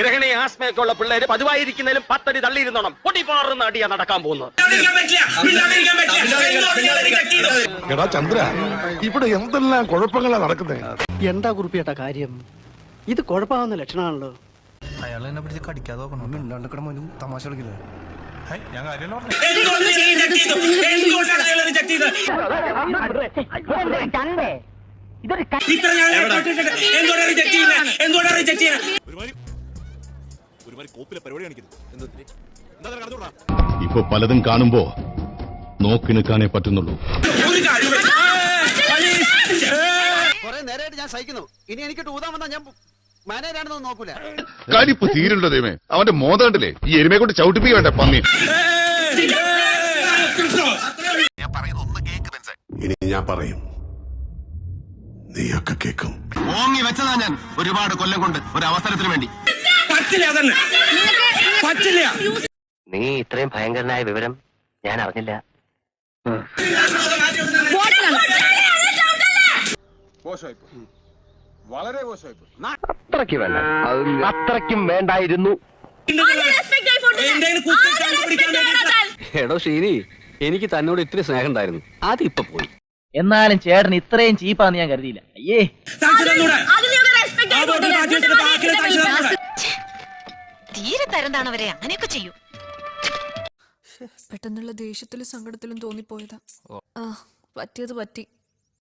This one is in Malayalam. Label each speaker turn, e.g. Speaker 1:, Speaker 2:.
Speaker 1: ഗ്രഹണി ആസ്മയൊക്കെ ഉള്ള പിള്ളേര് പതിവായിരിക്കുന്നതിലും പത്തടി തള്ളിയിരുന്നോണം. പൊടിപാറുന്ന അടിയാ നടക്കാൻ പോകുന്നത്.
Speaker 2: എടാ ചന്ദ്ര ഇവിടെ എന്തെല്ലാം കുഴപ്പങ്ങളാ നടക്കുന്നത്
Speaker 3: എന്താ കുറിപ്പിയേട്ട കാര്യം? ഇത് കുഴപ്പമാവുന്ന ലക്ഷണമാണല്ലോ.
Speaker 4: അയാൾ എന്നെ പിടിച്ച് കടിക്കാതെ നോക്കണം തമാശ കളിക്കില്ല? ഞാൻ എന്തോടാ റിജക്ട് ചെയ്യുന്നത് എന്തോടാ റിജക്ട് പറഞ്ഞു
Speaker 5: ഇപ്പൊ പലതും കാണുമ്പോ നോക്കി നിൽക്കാനേ പറ്റുന്നുള്ളൂ.
Speaker 3: കൊറേ നേരമായിട്ട് ഞാൻ സഹിക്കുന്നു. ഇനി എനിക്ക് ഊതാൻ വന്നാൽ ഞാൻ മാനേജാണെന്നൊന്നും നോക്കൂല.
Speaker 5: കലിപ്പ് തീരുണ്ടോ ദൈവമേ? അവന്റെ മോതണ്ടല്ലേ ഈ എരുമയെ കൊണ്ട് ചവിട്ടിപ്പി വേണ്ട പന്നി
Speaker 2: ഇനി ഞാൻ പറയും. നീയൊക്കെ കേൾക്കും
Speaker 6: ഓങ്ങി വെച്ചതാ ഞാൻ ഒരുപാട് കൊല്ലം കൊണ്ട് ഒരു അവസരത്തിന് വേണ്ടി.
Speaker 7: നീ ഇത്രയും ഭയങ്കരനായ വിവരം ഞാൻ അറിഞ്ഞില്ല. അത്രയ്ക്ക് വേണ്ട. അത്രയ്ക്കും വേണ്ടായിരുന്നു. എടോ ശരി എനിക്ക് തന്നോട് ഇത്തിരി സ്നേഹം ഉണ്ടായിരുന്നു അത് ഇപ്പൊ പോയി.
Speaker 8: എന്നാലും ചേട്ടൻ ഇത്രയും ചീപ്പാന്ന് ഞാൻ കരുതിയില്ല. അയ്യേ.
Speaker 9: തീരെ തരംതാണവരെ. അങ്ങനെയൊക്കെ ചെയ്യൂ.
Speaker 10: പെട്ടെന്നുള്ള ദേഷ്യത്തിലും സങ്കടത്തിലും തോന്നിപ്പോയതാ. ആ പറ്റിയത് പറ്റി.